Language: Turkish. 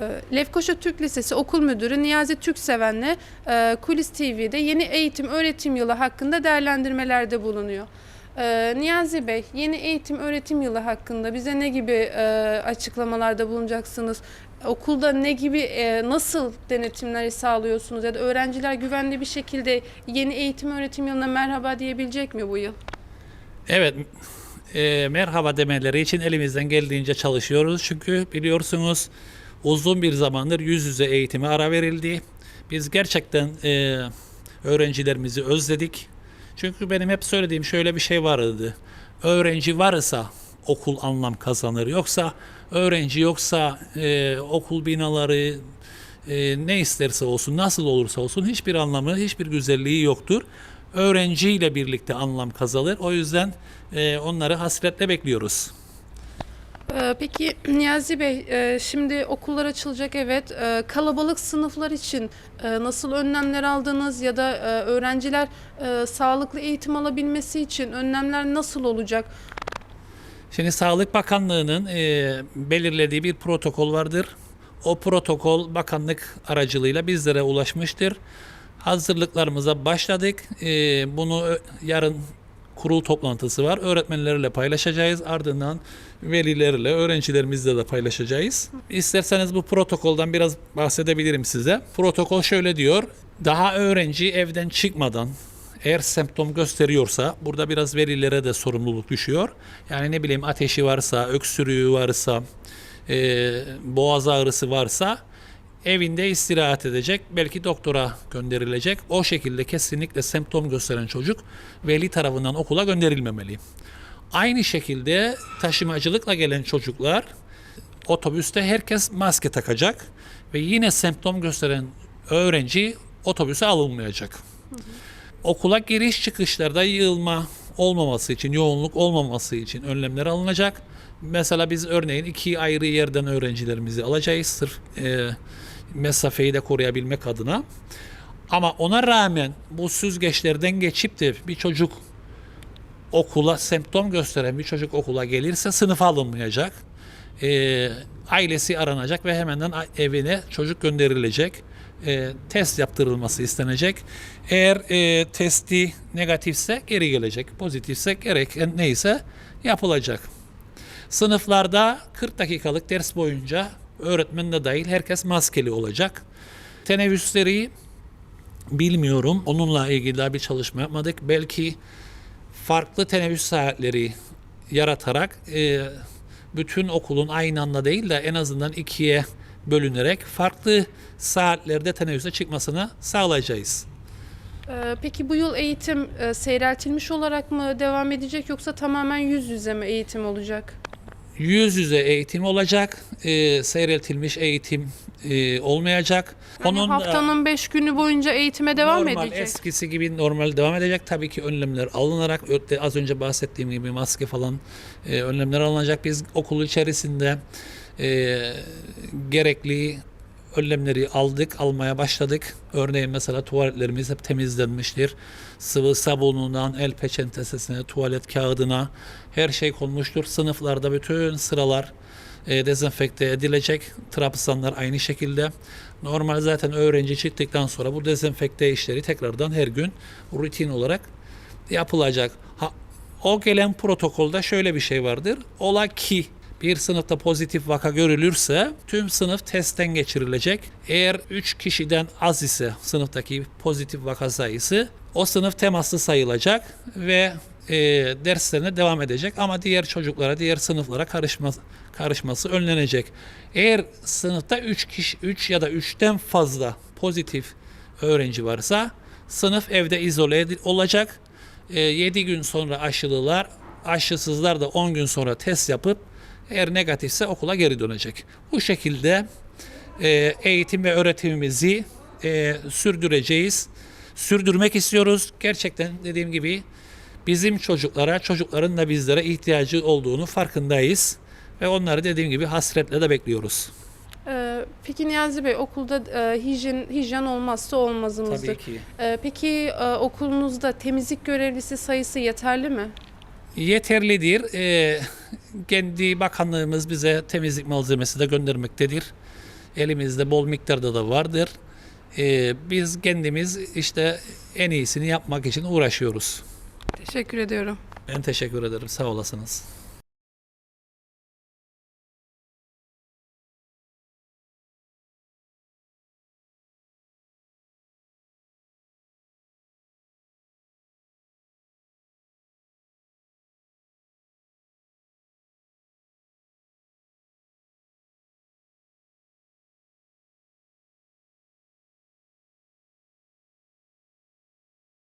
Ee, Lefkoşa Türk Lisesi Okul Müdürü Niyazi Türkseven'le e, Kulis TV'de yeni eğitim öğretim yılı hakkında değerlendirmelerde bulunuyor. Ee, Niyazi Bey, yeni eğitim öğretim yılı hakkında bize ne gibi e, açıklamalarda bulunacaksınız? Okulda ne gibi, e, nasıl denetimleri sağlıyorsunuz ya da öğrenciler güvenli bir şekilde yeni eğitim öğretim yılına merhaba diyebilecek mi bu yıl? Evet, e, merhaba demeleri için elimizden geldiğince çalışıyoruz. Çünkü biliyorsunuz uzun bir zamandır yüz yüze eğitime ara verildi. Biz gerçekten e, öğrencilerimizi özledik. Çünkü benim hep söylediğim şöyle bir şey vardı. Öğrenci varsa okul anlam kazanır. Yoksa öğrenci yoksa e, okul binaları e, ne isterse olsun, nasıl olursa olsun hiçbir anlamı, hiçbir güzelliği yoktur. Öğrenciyle birlikte anlam kazanır. O yüzden e, onları hasretle bekliyoruz. Ee, Peki Niyazi Bey, e, şimdi okullar açılacak evet. E, Kalabalık sınıflar için e, nasıl önlemler aldınız ya da e, öğrenciler sağlıklı eğitim alabilmesi için önlemler nasıl olacak? Şimdi Sağlık Bakanlığı'nın belirlediği bir protokol vardır. O protokol bakanlık aracılığıyla bizlere ulaşmıştır. Hazırlıklarımıza başladık. Bunu yarın kurul toplantısı var. Öğretmenlerle paylaşacağız. Ardından velilerle, öğrencilerimizle de paylaşacağız. İsterseniz bu protokoldan biraz bahsedebilirim size. Protokol şöyle diyor. Daha öğrenci evden çıkmadan eğer semptom gösteriyorsa burada biraz velilere de sorumluluk düşüyor. Yani ne bileyim ateşi varsa, öksürüğü varsa, e, boğaz ağrısı varsa evinde istirahat edecek. Belki doktora gönderilecek. O şekilde kesinlikle semptom gösteren çocuk veli tarafından okula gönderilmemeli. Aynı şekilde taşımacılıkla gelen çocuklar otobüste herkes maske takacak ve yine semptom gösteren öğrenci otobüse alınmayacak. Okula giriş çıkışlarda yığılma olmaması için, yoğunluk olmaması için önlemler alınacak. Mesela biz örneğin iki ayrı yerden öğrencilerimizi alacağız sırf e, mesafeyi de koruyabilmek adına. Ama ona rağmen bu süzgeçlerden geçip de bir çocuk okula semptom gösteren bir çocuk okula gelirse sınıfa alınmayacak. E, ailesi aranacak ve hemenden evine çocuk gönderilecek. E, test yaptırılması istenecek. Eğer e, testi negatifse geri gelecek. Pozitifse gereken neyse yapılacak. Sınıflarda 40 dakikalık ders boyunca öğretmen de dahil herkes maskeli olacak. Teneffüsleri bilmiyorum. Onunla ilgili daha bir çalışma yapmadık. Belki farklı teneffüs saatleri yaratarak e, bütün okulun aynı anda değil de en azından ikiye bölünerek farklı saatlerde teneffüse çıkmasını sağlayacağız. Ee, Peki bu yıl eğitim e, seyreltilmiş olarak mı devam edecek yoksa tamamen yüz yüze mi eğitim olacak? Yüz yüze eğitim olacak, e, seyreltilmiş eğitim e, olmayacak. Yani da- haftanın 5 günü boyunca eğitime devam normal edecek. eskisi gibi normal devam edecek. Tabii ki önlemler alınarak az önce bahsettiğim gibi maske falan e, önlemler alınacak. Biz okul içerisinde e, gerekli önlemleri aldık, almaya başladık. Örneğin mesela tuvaletlerimiz hep temizlenmiştir. Sıvı sabunundan el peçentesine, tuvalet kağıdına her şey konmuştur. Sınıflarda bütün sıralar e, dezenfekte edilecek. Trabzanlar aynı şekilde. Normal zaten öğrenci çıktıktan sonra bu dezenfekte işleri tekrardan her gün rutin olarak yapılacak. Ha, o gelen protokolda şöyle bir şey vardır. Ola ki bir sınıfta pozitif vaka görülürse tüm sınıf testten geçirilecek. Eğer 3 kişiden az ise sınıftaki pozitif vaka sayısı o sınıf temaslı sayılacak ve e, derslerine devam edecek ama diğer çocuklara, diğer sınıflara karışma, karışması önlenecek. Eğer sınıfta 3 kişi 3 ya da 3'ten fazla pozitif öğrenci varsa sınıf evde izole olacak. 7 gün sonra aşılılar, aşısızlar da 10 gün sonra test yapıp eğer negatifse okula geri dönecek. Bu şekilde e, eğitim ve öğretimimizi e, sürdüreceğiz. Sürdürmek istiyoruz. Gerçekten dediğim gibi bizim çocuklara, çocukların da bizlere ihtiyacı olduğunu farkındayız. Ve onları dediğim gibi hasretle de bekliyoruz. Ee, Peki Niyazi Bey okulda e, hijyen, hijyen olmazsa olmazımızdır. Tabii ki. Ee, Peki e, okulunuzda temizlik görevlisi sayısı yeterli mi? Yeterlidir. Ee, kendi bakanlığımız bize temizlik malzemesi de göndermektedir. Elimizde bol miktarda da vardır. E, biz kendimiz işte en iyisini yapmak için uğraşıyoruz. Teşekkür ediyorum. Ben teşekkür ederim. Sağ olasınız.